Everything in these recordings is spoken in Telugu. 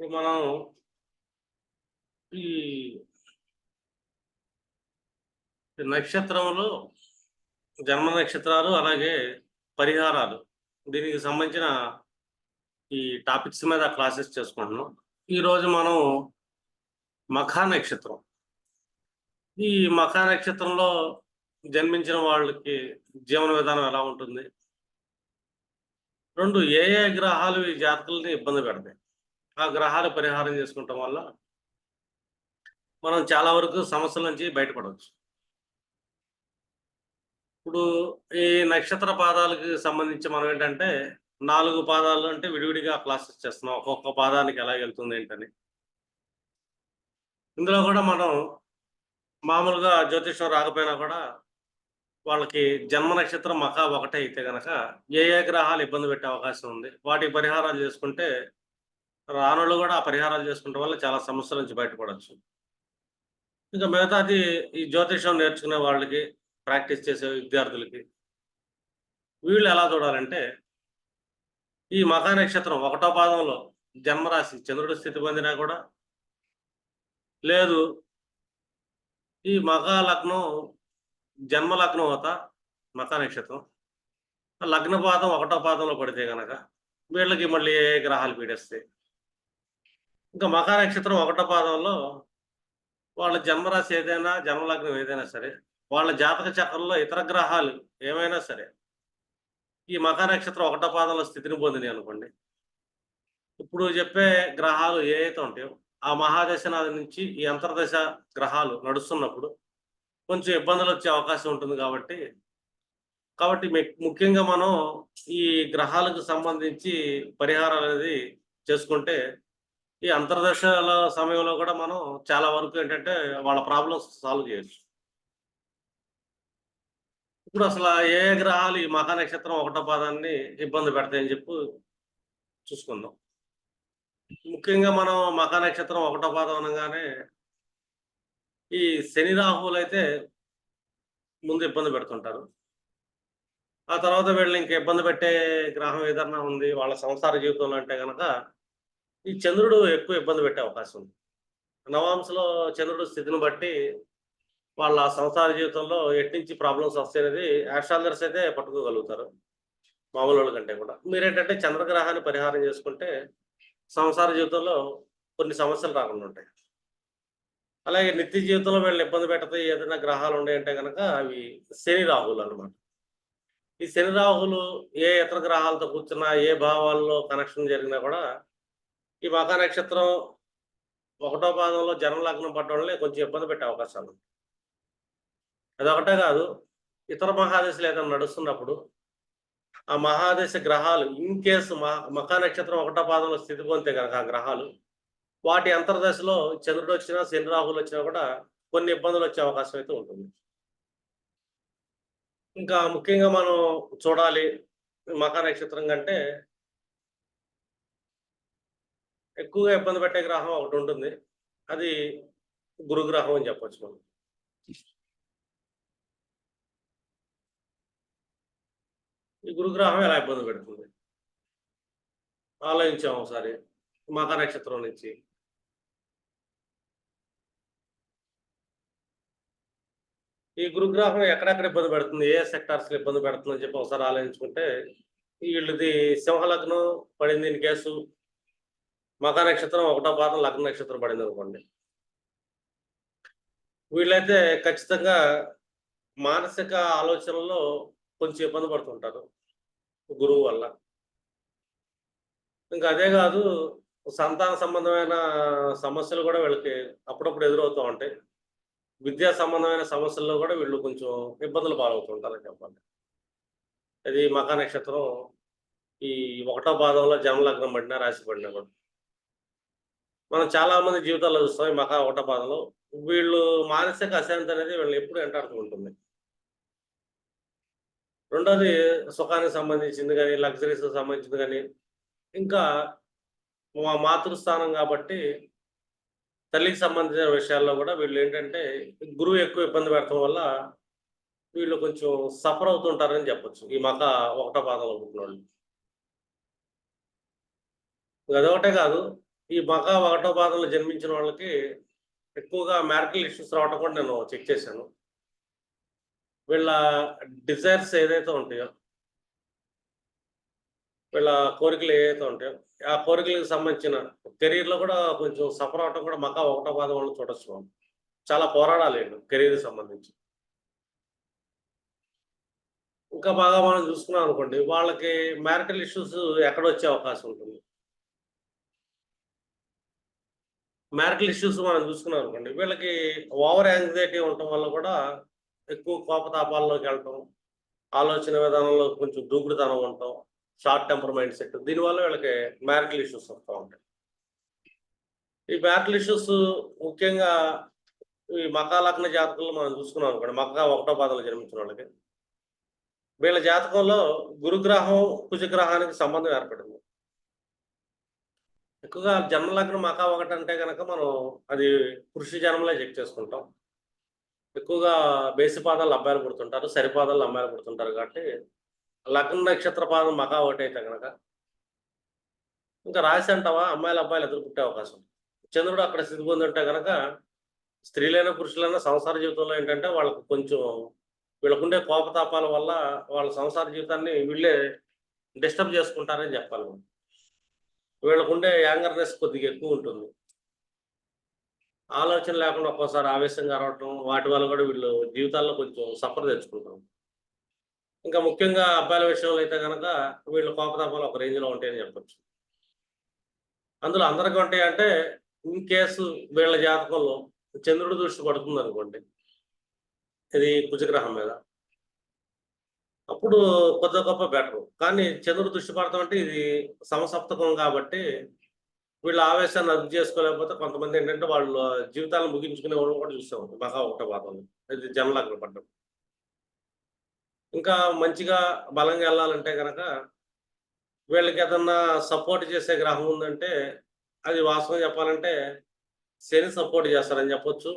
ఇప్పుడు మనం ఈ నక్షత్రములు జన్మ నక్షత్రాలు అలాగే పరిహారాలు. దీనికి సంబంధించిన ఈ టాపిక్స్ మీద క్లాసెస్ చేసుకుంటున్నాం. ఈరోజు మనం మఖా నక్షత్రం. ఈ మఖా నక్షత్రంలో జన్మించిన వాళ్ళకి జీవన విధానం ఎలా ఉంటుంది? రెండు ఏ ఏ గ్రహాలు ఈ జాతకుల్ని ఇబ్బంది పెడతాయి? ఆ గ్రహాలు పరిహారం చేసుకోవటం వల్ల మనం చాలా వరకు సమస్యల నుంచి బయటపడవచ్చు. ఇప్పుడు ఈ నక్షత్ర పాదాలకు సంబంధించి మనం ఏంటంటే నాలుగు పాదాలు అంటే విడివిడిగా క్లాసెస్ చేస్తున్నాం. ఒక్కొక్క పాదానికి ఎలా వెళ్తుంది ఏంటని. ఇందులో కూడా మనం మామూలుగా జ్యోతిషం రాకపోయినా కూడా వాళ్ళకి జన్మ నక్షత్రం మఖ ఒకటే అయితే గనక ఏ ఏ గ్రహాలు ఇబ్బంది పెట్టే అవకాశం ఉంది. వాటి పరిహారాలు చేసుకుంటే రానులు కూడా ఆ పరిహారాలు చేసుకుంటే వల్ల చాలా సమస్యల నుంచి బయటపడవచ్చు ఇంకా మిగతాది ఈ జ్యోతిషం నేర్చుకునే వాళ్ళకి ప్రాక్టీస్ చేసే విద్యార్థులకి వీళ్ళు ఎలా చూడాలంటే ఈ మఖా నక్షత్రం ఒకటో పాదంలో జన్మరాశి చంద్రుడు స్థితి పొందినా కూడా లేదు. ఈ మఖా లగ్నం జన్మ లగ్నం అవుతా మఖా నక్షత్రం. లగ్న పాదం ఒకటో పాదంలో పడితే కనుక వీళ్ళకి మళ్ళీ ఏ గ్రహాలు పీడిస్తాయి? ఇంకా మఖా నక్షత్రం ఒకటో పాదంలో వాళ్ళ జన్మరాశి ఏదైనా జన్మలగ్నం ఏదైనా సరే వాళ్ళ జాతక చక్రంలో ఇతర గ్రహాలు ఏమైనా సరే ఈ మఖా నక్షత్రం ఒకటో పాదంలో స్థితిని పొందినాయి అనుకోండి. ఇప్పుడు చెప్పే గ్రహాలు ఏ అయితే ఉంటాయో ఆ మహాదశనాది నుంచి ఈ అంతర్దశ గ్రహాలు నడుస్తున్నప్పుడు కొంచెం ఇబ్బందులు వచ్చే అవకాశం ఉంటుంది కాబట్టి కాబట్టి ముఖ్యంగా మనం ఈ గ్రహాలకు సంబంధించి పరిహారాలు అనేది చేసుకుంటే ఈ అంతర్దశల సమయంలో కూడా మనం చాలా వరకు ఏంటంటే వాళ్ళ ప్రాబ్లమ్స్ సాల్వ్ చేయొచ్చు. ఇప్పుడు అసలు ఏ గ్రహాలు ఈ మహా నక్షత్రం ఒకటో పాదాన్ని ఇబ్బంది పెడతాయని చెప్పి చూసుకుందాం. ముఖ్యంగా మనం మకా నక్షత్రం ఒకటో పాదం అనగానే ఈ శని రాహువులు అయితే ముందు ఇబ్బంది పెడుతుంటారు. ఆ తర్వాత వీళ్ళు ఇంక ఇబ్బంది పెట్టే గ్రహం ఏదన్నా ఉంది వాళ్ళ సంసార జీవితంలో అంటే కనుక ఈ చంద్రుడు ఎక్కువ ఇబ్బంది పెట్టే అవకాశం ఉంది. నవాంశలో చంద్రుడు స్థితిని బట్టి వాళ్ళ సంసార జీవితంలో ఎట్నుంచి ప్రాబ్లమ్స్ వస్తాయనేది యాస్ట్రాలజర్స్ అయితే పట్టుకోగలుగుతారు. మామూలు వాళ్ళ కంటే కూడా. మీరేంటంటే చంద్రగ్రహాన్ని పరిహారం చేసుకుంటే సంసార జీవితంలో కొన్ని సమస్యలు రాకుండా ఉంటాయి. అలాగే నిత్య జీవితంలో వీళ్ళని ఇబ్బంది పెడతాయి ఏదైనా గ్రహాలు ఉన్నాయంటే కనుక అవి శని రాహులు అనమాట ఈ శని రాహులు ఏ ఇతర గ్రహాలతో కూర్చున్నా ఏ భావాల్లో కనెక్షన్ జరిగినా కూడా ఈ మకా నక్షత్రం ఒకటో పాదంలో జన్మ లగ్నం పట్టడంలో కొంచెం ఇబ్బంది పెట్టే అవకాశాలు అదొకటే కాదు ఇతర మహాదశలు ఏదైనా నడుస్తున్నప్పుడు ఆ మహాదశ గ్రహాలు ఇన్ కేసు మఖా నక్షత్రం ఒకటో పాదంలో స్థితి పొందితే కనుక ఆ గ్రహాలు వాటి అంతర్దశలో చంద్రుడు వచ్చినా శని రాహులు వచ్చినా కూడా కొన్ని ఇబ్బందులు వచ్చే అవకాశం అయితే ఉంటుంది. ఇంకా ముఖ్యంగా మనం చూడాలి మఖా నక్షత్రం కంటే ఎక్కువగా ఇబ్బంది పెట్టే గ్రహం ఒకటి ఉంటుంది. అది గురుగ్రహం అని చెప్పొచ్చు మనం. ఈ గురుగ్రహం ఎలా ఇబ్బంది పెడుతుంది? ఆలోచించాం ఒకసారి. మక నక్షత్రం నుంచి. ఈ గురుగ్రహం ఎక్కడెక్కడ ఇబ్బంది పెడుతుంది? ఏ సెక్టార్స్ ఇబ్బంది పెడుతుందని చెప్పి ఒకసారి ఆలోచించుకుంటే వీళ్ళది సింహలగ్నం పడింది ఇన్ కేసు మక నక్షత్రం ఒకటో పాదం లగ్న నక్షత్రం పడింది అనుకోండి. వీళ్ళైతే ఖచ్చితంగా మానసిక ఆలోచనలో కొంచెం ఇబ్బంది పడుతుంటారు గురువు వల్ల. ఇంకా అదే కాదు సంతాన సంబంధమైన సమస్యలు కూడా వీళ్ళకి అప్పుడప్పుడు ఎదురవుతూ ఉంటాయి. విద్యా సంబంధమైన సమస్యల్లో కూడా వీళ్ళు కొంచెం ఇబ్బందులు పాలవుతుంటారని చెప్పండి. అది మకా నక్షత్రం ఈ ఒకటో పాదంలో జన్మలగ్నం పడినా రాసి పడినా కూడా మనం చాలా మంది జీవితాల్లో చూస్తాం ఈ మకా ఒకటో వీళ్ళు మానసిక అశాంతి అనేది వీళ్ళు ఎప్పుడు వెంటాడుతూ ఉంటుంది. రెండోది సుఖానికి సంబంధించింది కానీ లగ్జరీస్ సంబంధించింది కానీ ఇంకా మా మాతృస్థానం కాబట్టి తల్లికి సంబంధించిన విషయాల్లో కూడా వీళ్ళు ఏంటంటే గురువు ఎక్కువ ఇబ్బంది పెడటం వల్ల వీళ్ళు కొంచెం సఫర్ అవుతుంటారని చెప్పొచ్చు. ఈ మక ఒకటో పాదంలో పుట్టిన వాళ్ళు అదొకటే కాదు ఈ మగ ఒకటో బాధలు జన్మించిన వాళ్ళకి ఎక్కువగా మ్యారిటల్ ఇష్యూస్ రావటం కూడా నేను చెక్ చేశాను. వీళ్ళ డిజైర్స్ ఏదైతే ఉంటాయో వీళ్ళ కోరికలు ఏవైతే ఉంటాయో ఆ కోరికలకు సంబంధించిన కెరీర్లో కూడా కొంచెం సఫర్ అవటం కూడా మగ ఒకటో పాదం వాళ్ళు చూడొచ్చు మనం చాలా పోరాడాలి కెరీర్కి సంబంధించి. ఇంకా బాగా మనం చూసుకున్నాం అనుకోండి వాళ్ళకి మ్యారిటల్ ఇష్యూస్ ఎక్కడ వచ్చే అవకాశం ఉంటుంది? మ్యారిటల్ ఇష్యూస్ మనం చూసుకున్నాం అనుకోండి వీళ్ళకి ఓవర్ యాంగ్జైటీ ఉండటం వల్ల కూడా ఎక్కువ కోపతాపాల్లోకి వెళ్ళటం ఆలోచన విధానంలో కొంచెం దూకుడుతనం ఉండటం షార్ట్ టెంపర్ మైండ్ సెట్ దీనివల్ల వీళ్ళకి మ్యారిటల్ ఇష్యూస్ వస్తూ ఉంటాయి. ఈ మ్యారిటల్ ఇష్యూస్ ముఖ్యంగా ఈ మకా లగ్న జాతకంలో మనం చూసుకున్నాం అనుకోండి మకా ఒకటో పాదంలో జన్మించిన వాళ్ళకి. వీళ్ళ జాతకంలో గురుగ్రహం కుజగ్రహానికి సంబంధం ఏర్పడింది. ఎక్కువగా జన్మలగ్నం మకా ఒకటి అంటే కనుక మనం అది పురుష జన్మలే చెక్ చేసుకుంటాం. ఎక్కువగా బేసి పాదాలు అబ్బాయిలు పుడుతుంటారు సరిపాదాలు అమ్మాయిలు పుడుతుంటారు కాబట్టి లగ్న నక్షత్ర పాదం మకా ఒకటి అయితే కనుక ఇంకా రాసి అంటావా? అమ్మాయిలు అబ్బాయిలు ఎదురు పుట్టే అవకాశం. చంద్రుడు అక్కడ స్థితి పొంది ఉంటే కనుక స్త్రీలైన పురుషులైనా సంసార జీవితంలో ఏంటంటే వాళ్ళకు కొంచెం వీళ్ళకుండే కోపతాపాల వల్ల వాళ్ళ సంసార జీవితాన్ని వీళ్ళే డిస్టర్బ్ చేసుకుంటారని చెప్పాలి మనం. వీళ్ళకుండే యాంగర్నెస్ కొద్దిగా ఎక్కువ ఉంటుంది. ఆలోచన లేకుండా ఒక్కోసారి ఆవేశంగా అరవటం వాటి వల్ల కూడా వీళ్ళు జీవితాల్లో కొంచెం సఫర్ తెచ్చుకుంటాం ఇంకా ముఖ్యంగా అబ్బాయిల విషయంలో అయితే కనుక వీళ్ళ కోపతాపాలు ఒక రేంజ్లో ఉంటాయని చెప్పొచ్చు. అందులో అందరికీ ఉంటాయి అంటే ఇన్ కేసు వీళ్ళ జాతకంలో చంద్రుడి దృష్టి పడుతుంది అనుకోండి ఇది కుజగ్రహం మీద. అప్పుడు కొద్ది గొప్ప బెటర్. కానీ చంద్రుడు దృష్టి పడతాం అంటే ఇది సమసప్తకం కాబట్టి వీళ్ళ ఆవేశాన్ని అర్థం చేసుకోలేకపోతే కొంతమంది ఏంటంటే వాళ్ళ జీవితాలను ముగించుకునే వాళ్ళు కూడా చూస్తాం మహా ఒకటో ఇది జన్మలగ్న పడ్డం. ఇంకా మంచిగా బలంగా వెళ్ళాలంటే కనుక వీళ్ళకి ఏదన్నా సపోర్ట్ చేసే గ్రహం ఉందంటే అది వాస్తవం చెప్పాలంటే శని సపోర్ట్ చేస్తారని చెప్పొచ్చు.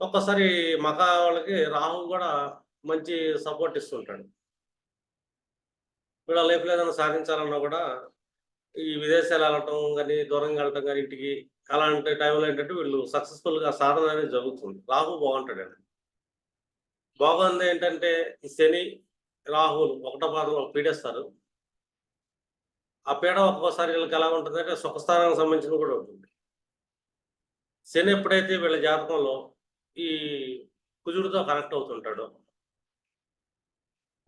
ఒక్కసారి మకా వాళ్ళకి రాహు కూడా మంచి సపోర్ట్ ఇస్తుంటాడు. వీళ్ళ లైఫ్లో ఏదైనా సాధించాలన్నా కూడా ఈ విదేశాలు వెళ్ళటం కానీ దూరంగా వెళ్ళటం కానీ ఇంటికి అలాంటి టైంలో ఏంటంటే వీళ్ళు సక్సెస్ఫుల్గా సాధన అనేది జరుగుతుంది. రాహు బాగుంటాడు అండి. బాగుంది ఏంటంటే శని రాహులు ఒకటో పాదంలో పీడేస్తారు. ఆ పీడ ఒక్కోసారి వీళ్ళకి ఎలా ఉంటుందంటే సుఖస్థానానికి సంబంధించిన కూడా ఉంటుంది. శని ఎప్పుడైతే వీళ్ళ జాతకంలో ఈ కుజుడితో కనెక్ట్ అవుతుంటాడో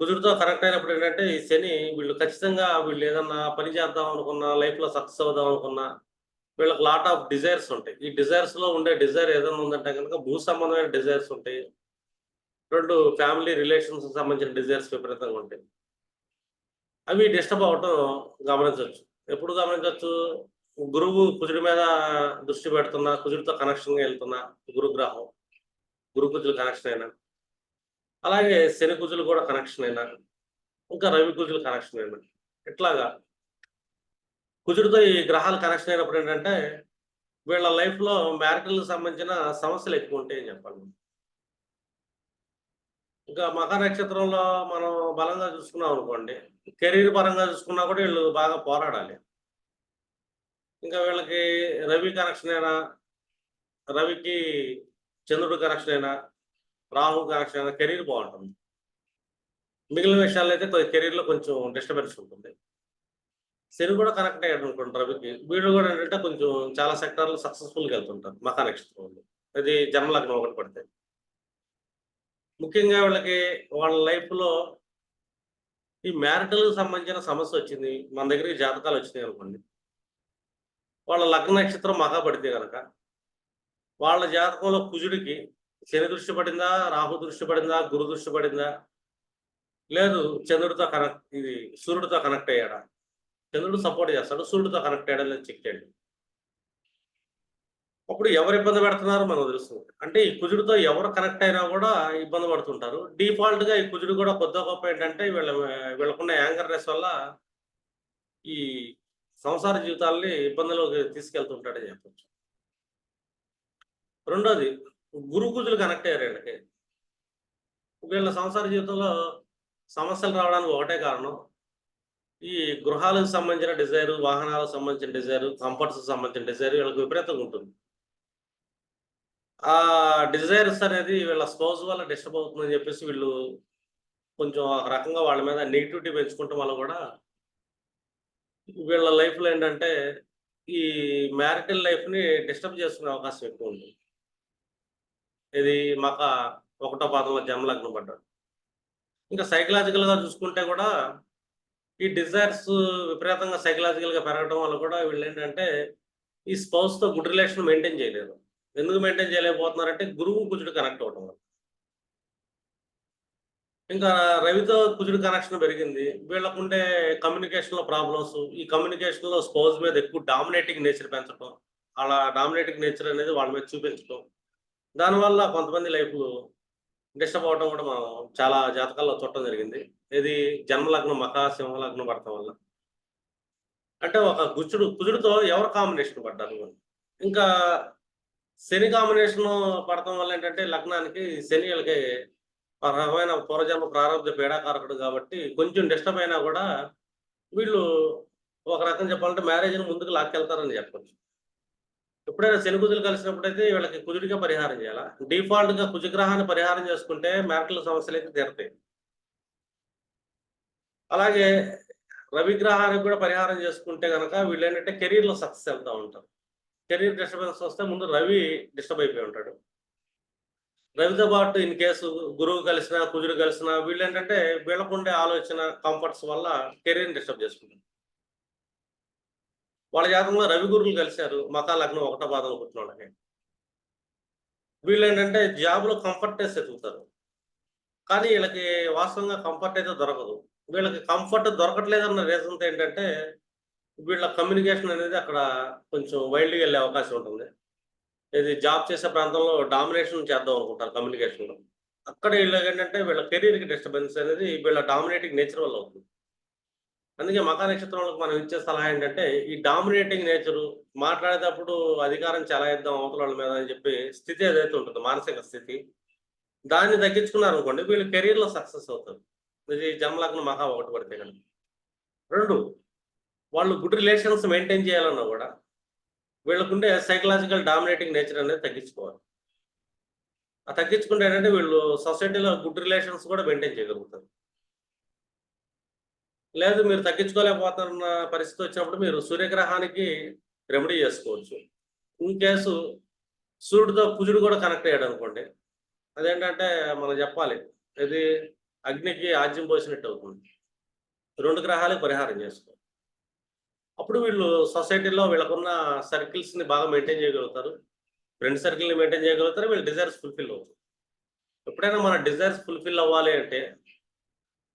కుజుడితో కనెక్ట్ అయినప్పుడు ఏంటంటే ఈ శని వీళ్ళు ఖచ్చితంగా వీళ్ళు ఏదన్నా పని చేద్దాం అనుకున్నా లైఫ్లో సక్సెస్ అవుదాం అనుకున్నా వీళ్ళకి లాట్ ఆఫ్ డిజైర్స్ ఉంటాయి. ఈ డిజైర్స్లో ఉండే డిజైర్ ఏదైనా ఉందంటే కనుక భూ సంబంధమైన డిజైర్స్ ఉంటాయి. రెండు ఫ్యామిలీ రిలేషన్స్ సంబంధించిన డిజైర్స్ విపరీతంగా ఉంటాయి. అవి డిస్టర్బ్ అవటం గమనించవచ్చు. ఎప్పుడు గమనించవచ్చు? గురువు కుజుడి మీద దృష్టి పెడుతున్నా కుజుడితో కనెక్షన్గా వెళ్తున్నా గురుగ్రహం. గురు కుజుడు కనెక్షన్ అయినా. అలాగే శని కుజులు కూడా కనెక్షన్ అయినా ఇంకా రవి కుజులు కనెక్షన్ అయినా. ఇట్లాగా కుజుడితో ఈ గ్రహాలు కనెక్షన్ అయినప్పుడు ఏంటంటే వీళ్ళ లైఫ్లో సంబంధించిన సమస్యలు ఎక్కువ ఉంటాయని చెప్పాలి. ఇంకా మకర నక్షత్రంలో మనం బలంగా చూసుకున్నాం అనుకోండి కెరీర్ పరంగా చూసుకున్నా కూడా వీళ్ళు బాగా పోరాడాలి. ఇంకా వీళ్ళకి రవి కనెక్షన్ అయినా రవికి చంద్రుడు కనెక్షన్ అయినా రాహు కనెక్షన్ కెరీర్ బాగుంటుంది. మిగిలిన విషయాల్లో అయితే కెరీర్లో కొంచెం డిస్టర్బెన్స్ ఉంటుంది. శని కూడా కనెక్ట్ అయ్యాడు అనుకుంటారు వీరికి వీళ్ళు కూడా ఏంటంటే కొంచెం చాలా సెక్టార్లు సక్సెస్ఫుల్గా వెళ్తుంటారు మకా నక్షత్రంలో అది జన్మలగ్నం ఒకటి పడితే. ముఖ్యంగా వీళ్ళకి వాళ్ళ లైఫ్లో ఈ మ్యారిటల్కి సంబంధించిన సమస్య వచ్చింది. మన దగ్గరికి జాతకాలు వచ్చినాయి అనుకోండి. వాళ్ళ లగ్న నక్షత్రం మగా పడితే కనుక వాళ్ళ జాతకంలో కుజుడికి శని దృష్టి పడిందా? రాహు దృష్టి పడిందా? గురు దృష్టి పడిందా? లేదు చంద్రుడితో కనెక్ట్ ఇది సూర్యుడితో కనెక్ట్ అయ్యాడా? చంద్రుడు సపోర్ట్ చేస్తాడు సూర్యుడితో కనెక్ట్ అయ్యాడా లేదు చెక్ చేయండి. అప్పుడు ఎవరు ఇబ్బంది పెడుతున్నారో మనకు తెలుస్తుంది అంటే ఈ కుజుడితో ఎవరు కనెక్ట్ అయినా కూడా ఇబ్బంది పడుతుంటారు. డిఫాల్ట్గా ఈ కుజుడు కూడా కొద్ది గొప్ప ఏంటంటే వీళ్ళ వీళ్ళకున్న యాంకర్నెస్ వల్ల ఈ సంసార జీవితాల్ని ఇబ్బందులోకి తీసుకెళ్తుంటాడని చెప్పొచ్చు. రెండోది గురుకుజులు కనెక్ట్ అయ్యారు వీళ్ళకి వీళ్ళ సంసార జీవితంలో సమస్యలు రావడానికి ఒకటే కారణం ఈ గృహాలకు సంబంధించిన డిజైర్ వాహనాలకు సంబంధించిన డిజైర్ కంఫర్ట్స్ సంబంధించిన డిజైర్ వీళ్ళకి విపరీతంగా ఉంటుంది. ఆ డిజైర్స్ అనేది వీళ్ళ స్పోజ్ వల్ల డిస్టర్బ్ అవుతుందని చెప్పేసి వీళ్ళు కొంచెం ఒక రకంగా వాళ్ళ మీద నెగిటివిటీ పెంచుకుంటాం వల్ల కూడా వీళ్ళ లైఫ్లో ఏంటంటే ఈ మ్యారిటల్ లైఫ్ని డిస్టర్బ్ చేసుకునే అవకాశం ఎక్కువ ఉంది ఇది మాక ఒకటో పాదంలో జన్మలగ్నం పడ్డాడు. ఇంకా సైకలాజికల్గా చూసుకుంటే కూడా ఈ డిజైర్స్ విపరీతంగా సైకలాజికల్గా పెరగడం వల్ల కూడా వీళ్ళు ఏంటంటే ఈ స్పౌస్తో గుడ్ రిలేషన్ మెయింటైన్ చేయలేరు ఎందుకు మెయింటైన్ చేయలేకపోతున్నారంటే గురువు కుజుడు కనెక్ట్ అవడం వల్ల. ఇంకా రవితో కుజుడు కనెక్షన్ పెరిగింది. వీళ్ళకుండే కమ్యూనికేషన్లో ప్రాబ్లమ్స్ ఈ కమ్యూనికేషన్లో స్పౌజ్ మీద ఎక్కువ డామినేటింగ్ నేచర్ పెంచడం అలా డామినేటింగ్ నేచర్ అనేది వాళ్ళ మీద చూపించడం దానివల్ల కొంతమంది లైఫ్ డిస్టర్బ్ అవడం కూడా మనం చాలా జాతకాల్లో చూడటం జరిగింది. ఇది జన్మలగ్నం మకా సింహలగ్నం పడటం వల్ల. అంటే ఒక గుచ్చుడు కుజుడితో ఎవరు కాంబినేషన్ పడ్డారు? ఇంకా శని కాంబినేషన్ పడటం వల్ల ఏంటంటే లగ్నానికి శని వీళ్ళకి రకమైన పూర్వజన్మ ప్రారంభ పీడాకారకుడు కాబట్టి కొంచెం డిస్టర్బ్ అయినా కూడా వీళ్ళు ఒక రకం చెప్పాలంటే మ్యారేజ్ని ముందుకు లాక్కెళ్తారని చెప్పచ్చు. ఎప్పుడైనా శనికుజులు కలిసినప్పుడు కలిసినప్పుడైతే వీళ్ళకి కుజుడిగా పరిహారం చేయాలా? డిఫాల్ట్గా కుజగ్రహాన్ని పరిహారం చేసుకుంటే మ్యారిటల్ సమస్యలు అయితే తీరతాయి. అలాగే రవి గ్రహానికి కూడా పరిహారం చేసుకుంటే కనుక వీళ్ళు ఏంటంటే కెరీర్లో సక్సెస్ వెళ్తూ ఉంటారు. కెరీర్ డిస్టర్బెన్స్ వస్తే ముందు రవి డిస్టర్బ్ అయిపోయి ఉంటాడు. రవితో పాటు ఇన్ కేసు గురువు కలిసిన కుజుడు కలిసిన వీళ్ళు ఏంటంటే వీళ్ళకుండే ఆలోచన కంఫర్ట్స్ వల్ల కెరీర్ని డిస్టర్బ్ చేసుకుంటారు. వాళ్ళ జాతకంలో రవి గురువులు కలిశారు మకా లగ్నం ఒకటో పాదం పుట్టిన వాళ్ళకి వీళ్ళు ఏంటంటే జాబ్లో కంఫర్ట్నెస్ ఎదుగుతారు కానీ వీళ్ళకి వాస్తవంగా కంఫర్ట్ అయితే దొరకదు. వీళ్ళకి కంఫర్ట్ దొరకట్లేదన్న రీజన్తో ఏంటంటే వీళ్ళ కమ్యూనికేషన్ అనేది అక్కడ కొంచెం వైల్డ్గా వెళ్ళే అవకాశం ఉంటుంది. ఇది జాబ్ చేసే ప్రాంతంలో డామినేషన్ చేద్దాం అనుకుంటారు కమ్యూనికేషన్లో అక్కడ వీళ్ళకి ఏంటంటే వీళ్ళ కెరీర్కి డిస్టర్బెన్స్ అనేది వీళ్ళ డామినేటింగ్ నేచర్ వల్ల అవుతుంది. అందుకే మకా నక్షత్రంలో మనం ఇచ్చే సలహా ఏంటంటే ఈ డామినేటింగ్ నేచరు మాట్లాడేటప్పుడు అధికారం చెలాయిద్దాం అవతల వాళ్ళ మీద అని చెప్పి స్థితి ఏదైతే ఉంటుందో మానసిక స్థితి దాన్ని తగ్గించుకున్నారు అనుకోండి వీళ్ళు కెరీర్లో సక్సెస్ అవుతారు. ఇది జన్మలగ్నం మహా ఒకటి పడితే కనుక. రెండు వాళ్ళు గుడ్ రిలేషన్స్ మెయింటైన్ చేయాలన్నా కూడా వీళ్ళకుండే సైకలాజికల్ డామినేటింగ్ నేచర్ అనేది తగ్గించుకోవాలి. ఆ తగ్గించుకుంటే ఏంటంటే వీళ్ళు సొసైటీలో గుడ్ రిలేషన్స్ కూడా మెయింటైన్ చేయగలుగుతారు. లేదు మీరు తగ్గించుకోలేకపోతున్న పరిస్థితి వచ్చినప్పుడు మీరు సూర్యగ్రహానికి రెమెడీ చేసుకోవచ్చు. ఇన్ కేసు సూర్యుడితో కుజుడు కూడా కనెక్ట్ అయ్యాడు అనుకోండి అదేంటంటే మనం చెప్పాలి ఇది అగ్నికి ఆజ్యం పోసినట్టు అవుతుంది. రెండు గ్రహాలకు పరిహారం చేసుకో. అప్పుడు వీళ్ళు సొసైటీలో వీళ్ళకున్న సర్కిల్స్ని బాగా మెయింటైన్ చేయగలుగుతారు. ఫ్రెండ్ సర్కిల్ని మెయింటైన్ చేయగలుగుతారు వీళ్ళు డిజైర్స్ ఫుల్ఫిల్ అవుతారు. ఎప్పుడైనా మన డిజైర్స్ ఫుల్ఫిల్ అవ్వాలి అంటే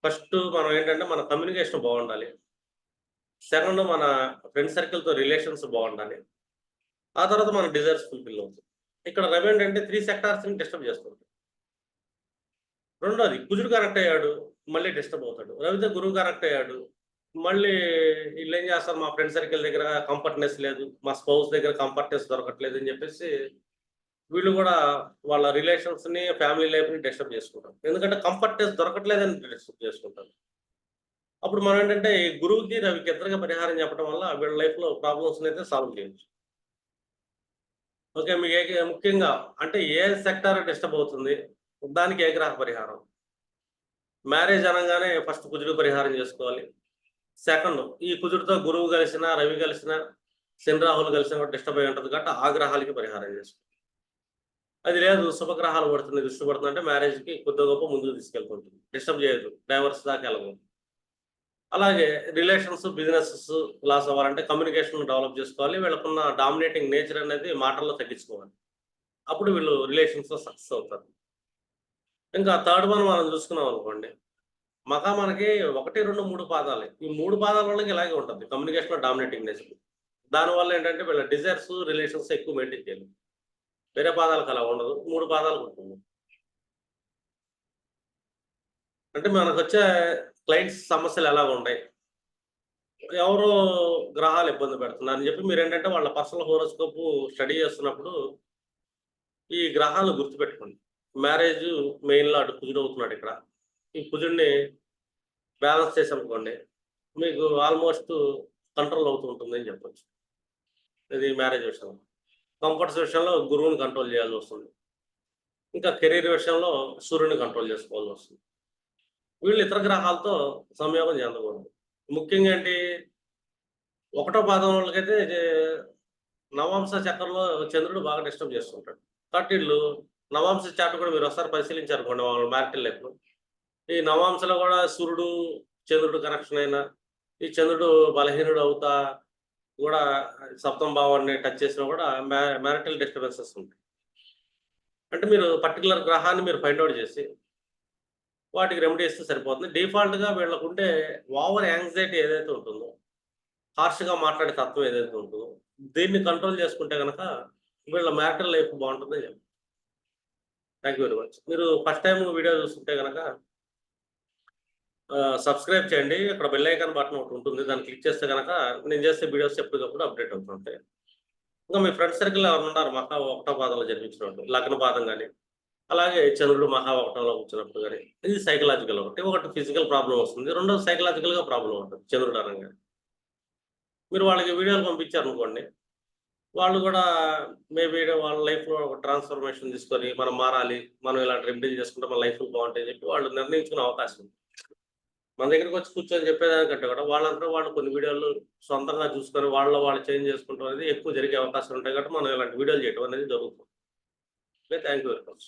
ఫస్ట్ మనం ఏంటంటే మన కమ్యూనికేషన్ బాగుండాలి. సెకండ్ మన ఫ్రెండ్ సర్కిల్తో రిలేషన్స్ బాగుండాలి. ఆ తర్వాత మన డిజైర్స్ ఫుల్ఫిల్ అవుతుంది ఇక్కడ రవి ఏంటంటే త్రీ సెక్టార్స్ని డిస్టర్బ్ చేస్తుంది రెండోది కుజుడు కరెక్ట్ అయ్యాడు మళ్ళీ డిస్టర్బ్ అవుతాడు. రవితో గురువు కరెక్ట్ అయ్యాడు మళ్ళీ వీళ్ళు ఏం చేస్తారు? మా ఫ్రెండ్ సర్కిల్ దగ్గర కంఫర్ట్నెస్ లేదు మా స్పౌస్ దగ్గర కంఫర్ట్నెస్ దొరకట్లేదు అని చెప్పేసి వీళ్ళు కూడా వాళ్ళ రిలేషన్స్ని ఫ్యామిలీ లైఫ్ని డిస్టర్బ్ చేసుకుంటారు. ఎందుకంటే కంఫర్ట్ దొరకట్లేదని డిస్టర్బ్ చేసుకుంటారు. అప్పుడు మనం ఏంటంటే ఈ గురువుకి రవికి ఇద్దరుగా పరిహారం చెప్పడం వల్ల వీళ్ళ లైఫ్లో ప్రాబ్లమ్స్ అయితే సాల్వ్ చేయొచ్చు. ఓకే మీకు ఏ ముఖ్యంగా అంటే ఏ సెక్టార్ డిస్టర్బ్ అవుతుంది? దానికి ఏ గ్రహ పరిహారం. మ్యారేజ్ అనగానే ఫస్ట్ కుజుడు పరిహారం చేసుకోవాలి. సెకండ్ ఈ కుజుడితో గురువు కలిసిన రవి కలిసిన శని రాహులు కలిసిన కూడా డిస్టర్బ్ అయి ఉంటుంది కాబట్టి ఆ గ్రహాలకి పరిహారం చేసుకోవాలి. అది లేదు శుభగ్రహాలు పడుతుంది దృష్టి పడుతుంది అంటే మ్యారేజ్కి కొద్ది గొప్ప ముందుకు తీసుకెళ్తుంటుంది. డిస్టర్బ్ చేయదు డైవర్స్ దాకా వెళ్ళదు అలాగే రిలేషన్స్ బిజినెసెస్ లాస్ అవ్వాలంటే కమ్యూనికేషన్ డెవలప్ చేసుకోవాలి. వీళ్ళకున్న డామినేటింగ్ నేచర్ అనేది మాటల్లో తగ్గించుకోవాలి. అప్పుడు వీళ్ళు రిలేషన్స్లో సక్సెస్ అవుతారు. ఇంకా థర్డ్ వన్ మనం చూసుకున్నాం అనుకోండి మకా మనకి ఒకటి రెండు మూడు పాదాలు. ఈ మూడు పాదాల వాళ్ళకి ఇలాగే ఉంటుంది కమ్యూనికేషన్ డామినేటింగ్ నేచర్ దానివల్ల ఏంటంటే వీళ్ళ డిజైర్స్ రిలేషన్స్ ఎక్కువ మెయింటైన్ చేయాలి. వేరే పాదాలకు అలా ఉండదు మూడు పాదాలకు ఉంటుంది. అంటే మనకు వచ్చే క్లయింట్స్ సమస్యలు ఎలా ఉన్నాయి ఎవరో గ్రహాలు ఇబ్బంది పెడుతున్నారని అని చెప్పి మీరు ఏంటంటే వాళ్ళ పర్సనల్ హోరోస్కోప్ స్టడీ చేస్తున్నప్పుడు ఈ గ్రహాలు గుర్తుపెట్టుకోండి. మ్యారేజ్ మెయిన్లో అటు కుజుడు అవుతున్నాడు ఇక్కడ. ఈ కుజుడిని బ్యాలెన్స్ చేసామనుకోండి మీకు ఆల్మోస్ట్ కంట్రోల్ అవుతూ ఉంటుంది అని చెప్పచ్చు. ఇది మ్యారేజ్ విషయంలో. కంఫర్ట్స్ విషయంలో గురువుని కంట్రోల్ చేయాల్సి వస్తుంది. ఇంకా కెరీర్ విషయంలో సూర్యుని కంట్రోల్ చేసుకోవాల్సి వస్తుంది. వీళ్ళు ఇతర గ్రహాలతో సంయోగం చెందకూడదు. ముఖ్యంగా ఏంటి? ఒకటో పాదం వాళ్ళకైతే నవాంశ చక్రంలో చంద్రుడు బాగా డిస్టర్బ్ చేస్తుంటాడు. కాబట్టి వీళ్ళు నవాంశ చాట్ కూడా మీరు ఒకసారి పరిశీలించారు వాళ్ళు వాళ్ళ మ్యారిటల్ లైఫ్ ఈ నవాంశలో కూడా సూర్యుడు చంద్రుడు కనెక్షన్ అయినా ఈ చంద్రుడు బలహీనుడు అవుతా కూడా సప్తం భావాన్ని టచ్ చేసినా కూడా మ్యారిటల్ డిస్టర్బెన్సెస్ ఉంటాయి. అంటే మీరు పర్టికులర్ గ్రహాన్ని మీరు ఫైండ్ అవుట్ చేసి వాటికి రెమెడీ ఇస్తే సరిపోతుంది. డిఫాల్ట్గా వీళ్ళకు ఉంటే ఓవర్ యాంగ్జైటీ ఏదైతే ఉంటుందో హార్ష్గా మాట్లాడే తత్వం ఏదైతే ఉంటుందో దీన్ని కంట్రోల్ చేసుకుంటే కనుక వీళ్ళ మ్యారిటల్ లైఫ్ బాగుంటుందని చెప్పి థ్యాంక్ యూ వెరీ మచ్ మీరు ఫస్ట్ టైం వీడియో చూస్తుంటే కనుక సబ్స్క్రైబ్ చేయండి. అక్కడ బెల్ ఐకాన్ బటన్ ఒకటి ఉంటుంది. దాన్ని క్లిక్ చేస్తే కనుక నేను చేసే వీడియోస్ ఎప్పటికప్పుడు అప్డేట్ అవుతుంటాయి ఇంకా మీ ఫ్రెండ్ సర్కిల్ ఎవరు ఉన్నారు? మహా ఒకటో పాదంలో జన్మించినట్టు లగ్న పాదం కానీ అలాగే చంద్రుడు మహా ఒకటంలో వచ్చినప్పుడు కానీ ఇది సైకలాజికల్ ఒకటి. ఒకటి ఫిజికల్ ప్రాబ్లం వస్తుంది. రెండోది సైకలాజికల్గా ప్రాబ్లం ఉంటుంది. చంద్రుడు అనగా మీరు వాళ్ళకి వీడియోలు పంపించారు అనుకోండి వాళ్ళు కూడా మేబీ వాళ్ళ లైఫ్లో ఒక ట్రాన్స్ఫర్మేషన్ తీసుకొని మనం మారాలి మనం ఇలాంటి రెమెడీలు చేసుకుంటే మన లైఫ్ బాగుంటాయి చెప్పి వాళ్ళు నిర్ణయించుకునే అవకాశం ఉంది. మన దగ్గరికి వచ్చి కూర్చొని చెప్పేదానికంటే కూడా వాళ్ళంతా వాళ్ళు కొన్ని వీడియోలు సొంతంగా చూసుకొని వాళ్ళ వాళ్ళు చేంజ్ చేసుకుంటాం అనేది ఎక్కువ జరిగే అవకాశం ఉంటాయి కాబట్టి మనం ఇలాంటి వీడియోలు చేయడం అనేది జరుగుతుంది. Okay thank you very much